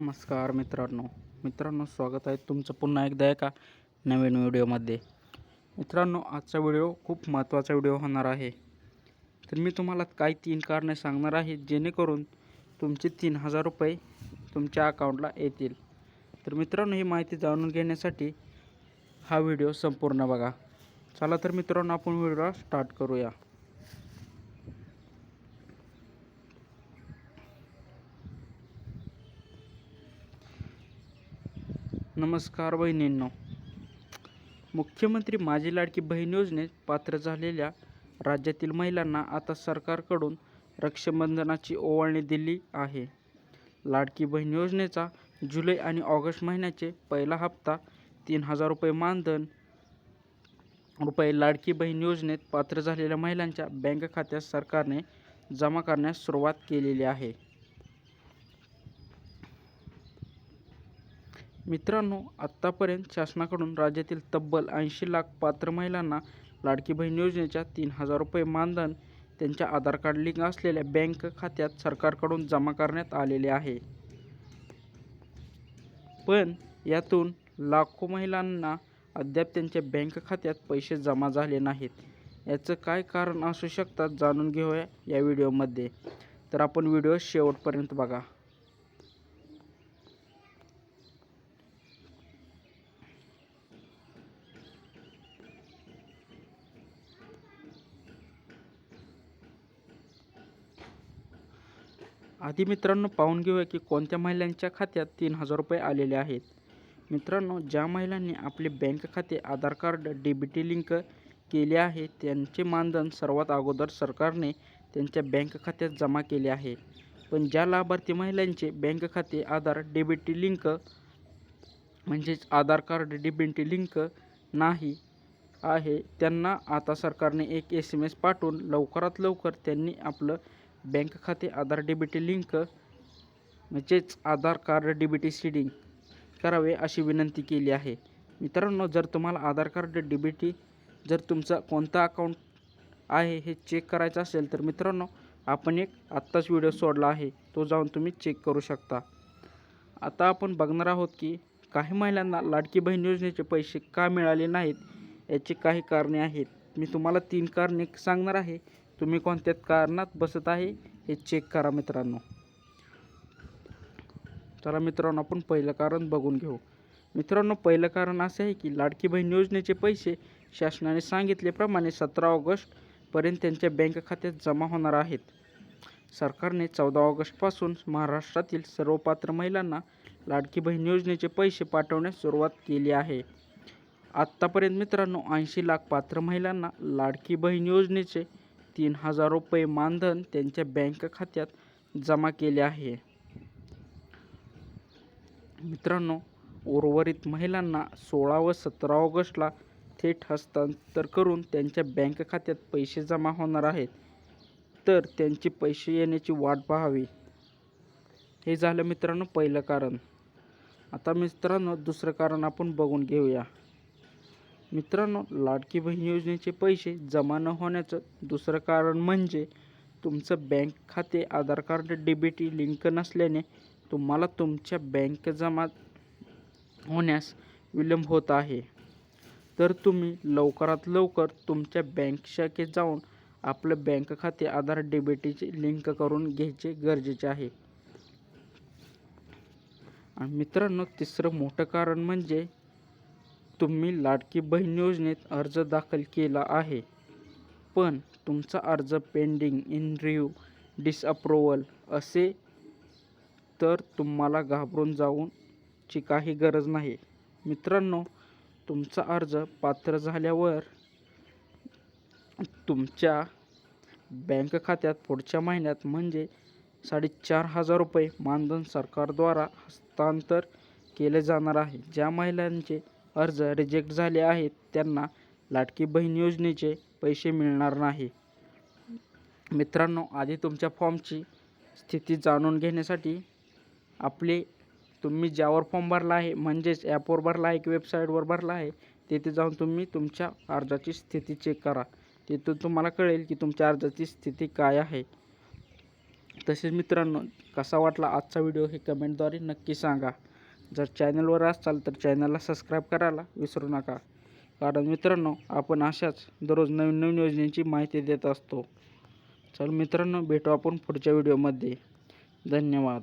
नमस्कार मित्रांनो. मित्रांनो स्वागत आहे तुमचं पुन्हा एकदा एका नवीन व्हिडिओमध्ये. मित्रांनो आजचा व्हिडिओ खूप महत्त्वाचा व्हिडिओ होणार आहे. तर मी तुम्हाला काही तीन कारणे सांगणार आहे जेणेकरून तुमचे तीन हजार रुपये तुमच्या अकाउंटला येतील. तर मित्रांनो ही माहिती जाणून घेण्यासाठी हा व्हिडिओ संपूर्ण बघा. चला तर मित्रांनो आपण व्हिडिओला स्टार्ट करूया. नमस्कार बहिणींनो. मुख्यमंत्री माझी लाडकी बहीण योजनेत पात्र झालेल्या राज्यातील महिलांना आता सरकारकडून रक्षाबंधनाची ओवाळणी दिली आहे. लाडकी बहीण योजनेचा जुलै आणि ऑगस्ट महिन्याचे पहिला हप्ता तीन हजार रुपये मानधन रुपये लाडकी बहीण योजनेत पात्र झालेल्या महिलांच्या बँक खात्यात सरकारने जमा करण्यास सुरुवात केलेली आहे. मित्रांनो आत्तापर्यंत शासनाकडून राज्यातील तब्बल ऐंशी लाख पात्र महिलांना लाडकी बहीण योजनेच्या तीन हजार रुपये मानधन त्यांच्या आधार कार्ड लिंक असलेल्या बँक खात्यात सरकारकडून जमा करण्यात आलेले आहे. पण यातून लाखो महिलांना अद्याप त्यांच्या बँक खात्यात पैसे जमा झाले नाहीत. याचं काय कारण असू शकतात जाणून घेऊया या व्हिडिओमध्ये. तर आपण व्हिडिओ शेवटपर्यंत बघा. आधी मित्रांनो पाहून घेऊया की कोणत्या महिलांच्या खात्यात तीन हजार रुपये आलेले आहेत. मित्रांनो ज्या महिलांनी आपले बँक खाते आधार कार्ड डीबीटी लिंक केले आहे त्यांचे मानधन सर्वात अगोदर सरकारने त्यांच्या बँक खात्यात जमा केले आहे. पण ज्या लाभार्थी महिलांचे बँक खाते आधार डेबिटी लिंक म्हणजेच आधार कार्ड डी लिंक नाही आहे त्यांना आता सरकारने एक एस एम एस पाठवून लवकरात लवकर त्यांनी आपलं बँक खाते आधार डी लिंक म्हणजेच आधार कार्ड डी सीडिंग करावे अशी विनंती केली आहे. मित्रांनो जर तुम्हाला आधार कार्ड डी जर तुमचा कोणता अकाउंट आहे हे चेक करायचं असेल तर मित्रांनो आपण एक आत्ताच व्हिडिओ सोडला आहे. तो जाऊन तुम्ही चेक करू शकता. आता आपण बघणार आहोत की काही महिलांना लाडकी बहीण योजनेचे पैसे का मिळाले नाहीत याची काही कारणे आहेत. मी तुम्हाला तीन कारणे सांगणार आहे. तुम्ही कोणत्या कारणात बसत आहे हे चेक करा मित्रांनो. चला मित्रांनो आपण पहिलं कारण बघून घेऊ. मित्रांनो पहिलं कारण असं आहे की लाडकी बहीण योजनेचे पैसे शासनाने सांगितल्याप्रमाणे सतरा ऑगस्टपर्यंत त्यांच्या बँक खात्यात जमा होणार आहेत. सरकारने चौदा ऑगस्टपासून महाराष्ट्रातील सर्व पात्र महिलांना लाडकी बहीण योजनेचे पैसे पाठवण्यास सुरुवात केली आहे. आत्तापर्यंत मित्रांनो ऐंशी लाख पात्र महिलांना लाडकी बहीण योजनेचे तीन हजार रुपये मानधन त्यांच्या बँक खात्यात जमा केले आहे. मित्रांनो उर्वरित महिलांना सोळा व सतरा ऑगस्टला थेट हस्तांतर करून त्यांच्या बँक खात्यात पैसे जमा होणार आहेत. तर त्यांचे पैसे येण्याची वाट पाहावी. हे झालं मित्रांनो पहिलं कारण. आता मित्रांनो दुसरं कारण आपण बघून घेऊया. मित्रांनो लाडकी बहीण योजनेचे पैसे जमा न होण्याचं दुसरं कारण म्हणजे तुमचं बँक खाते आधार कार्ड डेबिट लिंक नसल्याने तुम्हाला तुमच्या बँक जमा होण्यास विलंब होत आहे. तर तुम्ही लवकरात लवकर तुमच्या बँक शाखेत जाऊन आपलं बँक खाते आधार डेबिटीचे लिंक करून घ्यायचे गरजेचे आहे. आणि मित्रांनो तिसरं मोठं कारण म्हणजे तुम्ही लाडकी बहीण योजनेत अर्ज दाखल केला आहे. पण तुमचा अर्ज पेंडिंग इन रिव्ह्यू डिसअप्रुव्हल असे तर तुम्हाला घाबरून जाऊनची काही गरज नाही. मित्रांनो तुमचा अर्ज पात्र झाल्यावर तुमच्या बँक खात्यात पुढच्या महिन्यात म्हणजे साडेचार हजार रुपये मानधन सरकारद्वारा हस्तांतर केले जाणार आहे. ज्या महिलांचे अर्ज रिजेक्ट झाले आहेत त्यांना लाडकी बहीण योजनेचे पैसे मिळणार नाही. मित्रांनो आधी तुमच्या फॉर्मची स्थिती जाणून घेण्यासाठी आपले तुम्ही ज्यावर फॉर्म भरला आहे म्हणजेच ॲपवर भरला आहे की वेबसाईटवर भरला आहे तिथे जाऊन तुम्ही तुमच्या अर्जाची स्थिती चेक करा. तिथून तुम्हाला कळेल की तुमच्या अर्जाची स्थिती काय आहे. तसेच मित्रांनो कसा वाटला आजचा व्हिडिओ हे कमेंटद्वारे नक्की सांगा. जर चॅनलवर असाल तर चॅनलला सबस्क्राईब करायला विसरू नका. कारण मित्रांनो आपण अशाच दररोज नवीन नवीन योजनेची माहिती देत असतो. चल मित्रांनो भेटू आपण पुढच्या व्हिडिओमध्ये धन्यवाद.